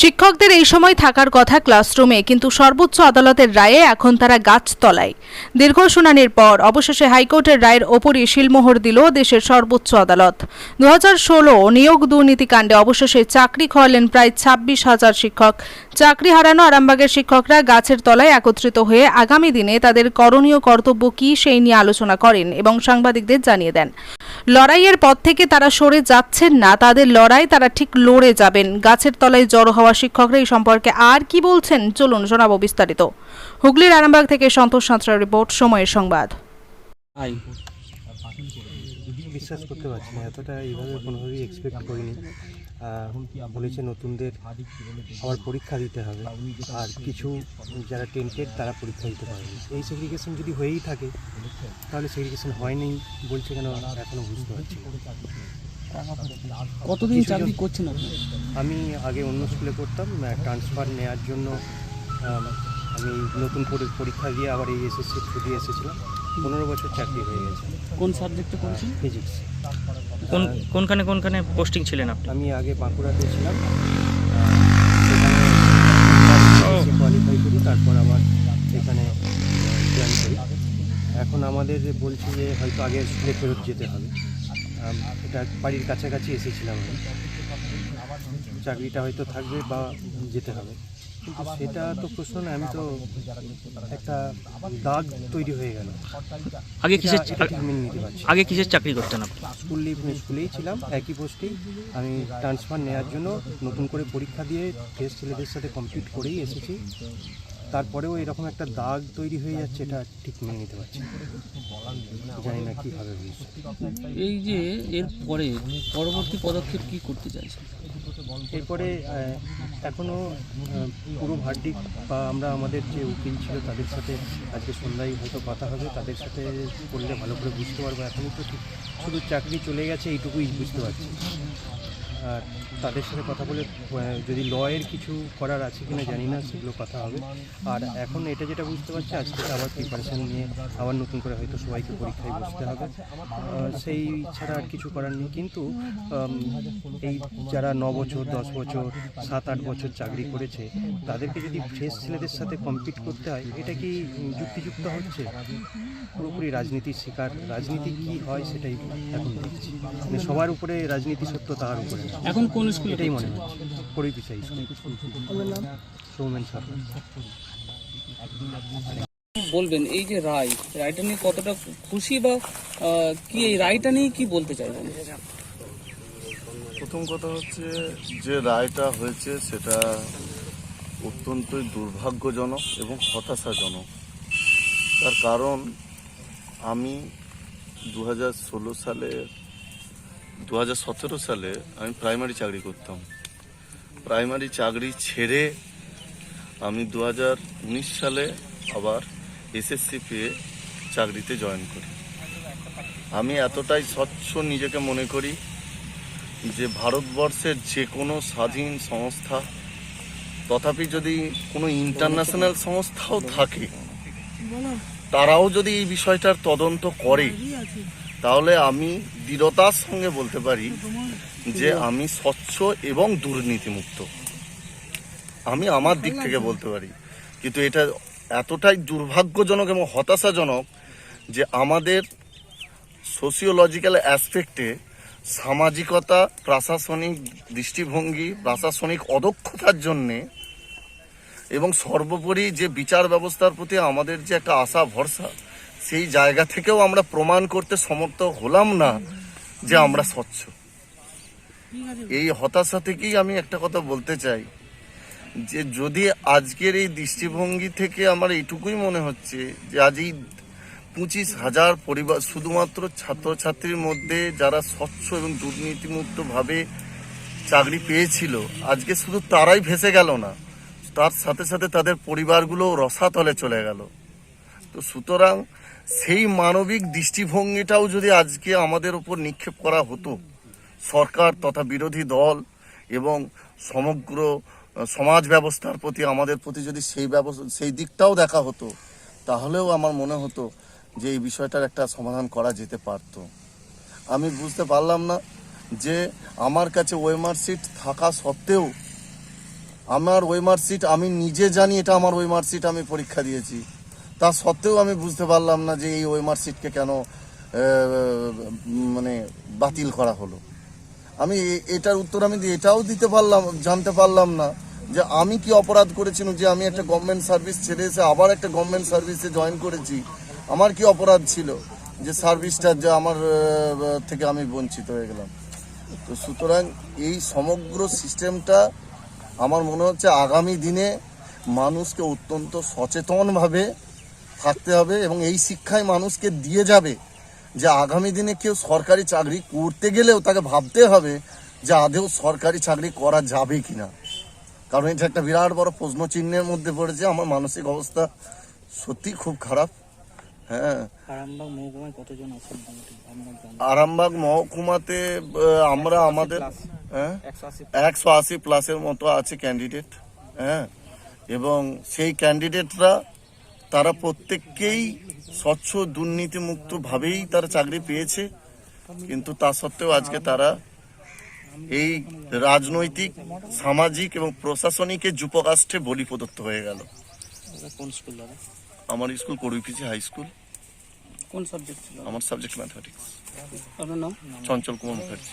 শিক্ষকদের এই সময় থাকার কথা ক্লাসরুমে, কিন্তু সর্বোচ্চ আদালতের রায়ে এখন তারা গাছতলায়। দীর্ঘ শুনানির পর অবশেষে হাইকোর্টের রায়ের ওপরই শিলমোহর দিল দেশের সর্বোচ্চ আদালত। দু ষোলো নিয়োগ দুর্নীতিকাণ্ডে অবশেষে চাকরি খোয়ালেন প্রায় ছাব্বিশ হাজার শিক্ষক। চাকরি হারানো আরামবাগের শিক্ষকরা গাছের তলায় একত্রিত হয়ে আগামী দিনে তাদের করণীয় কর্তব্য কী সেই নিয়ে আলোচনা করেন এবং সাংবাদিকদের জানিয়ে দেন। লড়াইয়ের পথ থেকে তারা সরে যাচ্ছেন না, তাদের লড়াই তারা ঠিক লড়ে যাবেন। গাছের তলায় জড়ো হওয়া শিক্ষকরা এই সম্পর্কে আর কি বলছেন? চলুন শোনাবো বিস্তারিত। হুগলির আরামবাগ থেকে সন্তোষ সাঁতরা রিপোর্ট, সময়ের সংবাদ। বিশ্বাস করতে পারছি না, এতটা এইভাবে কোনোভাবেই এক্সপেক্ট করিনি। বলেছে নতুনদের আবার পরীক্ষা দিতে হবে। আর কিছু যারা টেন্টেড তারা পরীক্ষা দিতে পারবে এই সেগ্রিগেশন যদি হয়েই থাকে তাহলে সেগ্রিগেশন হয়নি বলছে কেন এখনও বুঝতে পারছি কতদিন চাকরি করছেন আমি আগে অন্য স্কুলে করতাম ট্রান্সফার নেওয়ার জন্য আমি নতুন করে পরীক্ষা দিয়ে আবার এই এসএসসি দিয়ে এসেছিলাম। পনেরো বছর চাকরি হয়ে গেছে। কোন সাবজেক্টে করেছেন ফিজিক্স কোন কোনখানে কোনখানে পোস্টিং ছিলেন আপনি? আমি আগে বাঁকুড়াতে ছিলাম। কোয়ালিফাই করি তারপর আবার এখানে জয়েন করি। এখন আমাদের বলছি যে হয়তো আগে স্কুলে ফেরত যেতে হবে। এটা বাড়ির কাছাকাছি এসেছিলাম আমি। চাকরিটা হয়তো থাকবে বা যেতে হবে। সেটা তো প্রশ্ন না আমি তো একটা দাগ তৈরি হয়ে গেল। আগে কিসের মেনে নিতে পারছি আগে কিসের চাকরি করতেন আপনি? স্কুল লিভ স্কুলেই ছিলাম একই পোস্টেই। আমি ট্রান্সফার নেওয়ার জন্য নতুন করে পরীক্ষা দিয়ে টেস্ট ছেলেদের সাথে কমপ্লিট করেই এসেছি। তারপরেও এরকম একটা দাগ তৈরি হয়ে যাচ্ছে এটা ঠিক মেনে নিতে পারছি। জানি না কী হবে এই যে এর পরে পরবর্তী পদক্ষেপ কি করতে চাইছেন? এরপরে এখনও ভার্ডিক বা আমরা আমাদের যে উকিল ছিল তাদের সাথে আজকে সন্ধ্যায় হয়তো কথা হবে, তাদের সাথে করলে ভালো করে বুঝতে পারব এখনই তো শুধু চাকরি চলে গেছে, এইটুকুই বুঝতে পারছি। আর তাদের সাথে কথা বলে যদি লয়ের কিছু করার আছে কিনা জানি না, সেগুলো কথা হবে। আর এখন এটা যেটা বুঝতে পারছি আজ থেকে আবার প্রিপারেশন নিয়ে আবার নতুন করে হয়তো সবাইকে পরীক্ষায় বসতে হবে। সেই ছাড়া আর কিছু করার নেই। কিন্তু এই যারা ন বছর, দশ বছর, সাত, আট বছর চাকরি করেছে, তাদেরকে যদি ফ্রেশ ছেলেদের সাথে কম্পিট করতে হয়, এটা কি যুক্তিযুক্ত হচ্ছে? পুরোপুরি রাজনীতির শিকার। রাজনীতি কি হয় সেটাই এখন দেখছি। মানে সবার উপরে রাজনীতি সত্য তার উপরে। এখন কোন স্কুলে এটাই মনে হচ্ছে পিছাই সৌমেন সরকার। বলবেন এই যে রায় রায়টা নিয়ে কতটা খুশি বা কি এই রায়টা নিয়ে কি বলতে চাইবেন? প্রথম কথা হচ্ছে যে রায়টা হয়েছে সেটা অত্যন্তই দুর্ভাগ্যজনক এবং হতাশাজনক। তার কারণ আমি দু হাজার ষোলো সালে দু হাজার সতেরো সালে আমি প্রাইমারি চাকরি করতাম। প্রাইমারি চাকরি ছেড়ে আমি দু হাজার উনিশ সালে আবার এসএসসি পেয়ে চাকরিতে জয়েন করি। আমি এতটাই স্বচ্ছ নিজেকে মনে করি যে ভারতবর্ষের যে কোনো স্বাধীন সংস্থা তথাপি যদি কোনো ইন্টারন্যাশনাল সংস্থাও থাকে তারাও যদি এই বিষয়টার তদন্ত করে তাহলে আমি দৃঢ়তার সঙ্গে বলতে পারি যে আমি স্বচ্ছ এবং দুর্নীতিমুক্ত। আমি আমার দিক থেকে বলতে পারি। কিন্তু এটা এতটাই দুর্ভাগ্যজনক এবং হতাশাজনক যে আমাদের সোসিওলজিক্যাল অ্যাসপেক্টে সামাজিকতা, প্রশাসনিক দৃষ্টিভঙ্গি, প্রশাসনিক অদক্ষতার জন্যে এবং সর্বোপরি যে বিচার ব্যবস্থার প্রতি আমাদের যে একটা আশা, ভরসা সেই জায়গা থেকেও আমরা প্রমাণ করতে সমর্থ হলাম না যে আমরা স্বচ্ছ। এই হতাশা থেকেই আমি একটা কথা বলতে চাই, যে যদি আজকের এই দৃষ্টিভঙ্গি থেকে আমার এইটুকুই মনে হচ্ছে যে আজ এই পঁচিশ হাজার পরিবার, শুধুমাত্র ছাত্রছাত্রীর মধ্যে যারা স্বচ্ছ এবং দুর্নীতিমুক্তভাবে চাকরি পেয়েছিল, আজকে শুধু তারাই ভেসে গেল না, তার সাথে সাথে তাদের পরিবারগুলো রসাতলে চলে গেল। তো সুতরাং সেই মানবিক দৃষ্টিভঙ্গিটাও যদি আজকে আমাদের উপর নিক্ষেপ করা হতো, সরকার তথা বিরোধী দল এবং সমগ্র সমাজ ব্যবস্থার প্রতি আমাদের প্রতি যদি সেই ব্যবস্থা, সেই দিকটাও দেখা হতো, তাহলেও আমার মনে হতো যে এই বিষয়টার একটা সমাধান করা যেতে পারতো। আমি বুঝতে পারলাম না যে আমার কাছে ওয়েমার সিট থাকা সত্ত্বেও আমার ওই মার্কশিট আমি নিজে জানি এটা আমার ওই মার্কশিট আমি পরীক্ষা দিয়েছি। তা সত্ত্বেও আমি বুঝতে পারলাম না যে এই ওয়েমার সিটকে কেন মানে বাতিল করা হলো। আমি এটার উত্তর আমি এটাও দিতে পারলাম, জানতে পারলাম না যে আমি কি অপরাধ করেছিলাম যে আমি একটা গভর্নমেন্ট সার্ভিস ছেড়ে এসে আবার একটা গভর্নমেন্ট সার্ভিসে জয়েন করেছি? আমার কি অপরাধ ছিল যে সার্ভিসটা যে আমার থেকে আমি বঞ্চিত হয়ে গেলাম? তো সুতরাং এই সমগ্র সিস্টেমটা আমার মনে হচ্ছে আগামী দিনে মানুষকে অত্যন্ত সচেতনভাবে থাকতে হবে এবং এই শিক্ষায় মানুষকে দিয়ে যাবে যে আগামী দিনে কেউ সরকারি চাকরি করতে গেলেও তাকে ভাবতে হবে যে আদেও সরকারি চাকরি করা যাবে কি না কারণ এটা একটা বিরাট বড় প্রশ্ন চিহ্নের মধ্যে পড়েছে। আমার মানসিক অবস্থা সত্যি খুব খারাপ। হ্যাঁ। আরামবাগ মহকুমাতে আমরা আমাদের হ্যাঁ? একশো আশি প্লাসের মতো আছে ক্যান্ডিডেট হ্যাঁ। এবং সেই ক্যান্ডিডেটরা তারা প্রত্যেককেই স্বচ্ছ দুর্নীতিমুক্তভাবেই তারা চাকরি পেয়েছে। কিন্তু তা সত্ত্বেও আজকে তারা এই রাজনৈতিক সামাজিক এবং প্রশাসনিকের যুপকাষ্ঠে বলি প্রদত্ত হয়ে গেল। কোন স্কুল দাদা? আমার স্কুল করুইপিছি হাই স্কুল। কোন সাবজেক্ট ছিল? আমার সাবজেক্ট ম্যাথমেটিক্স। আপনার নাম? চঞ্চল কুমার মুখার্জি।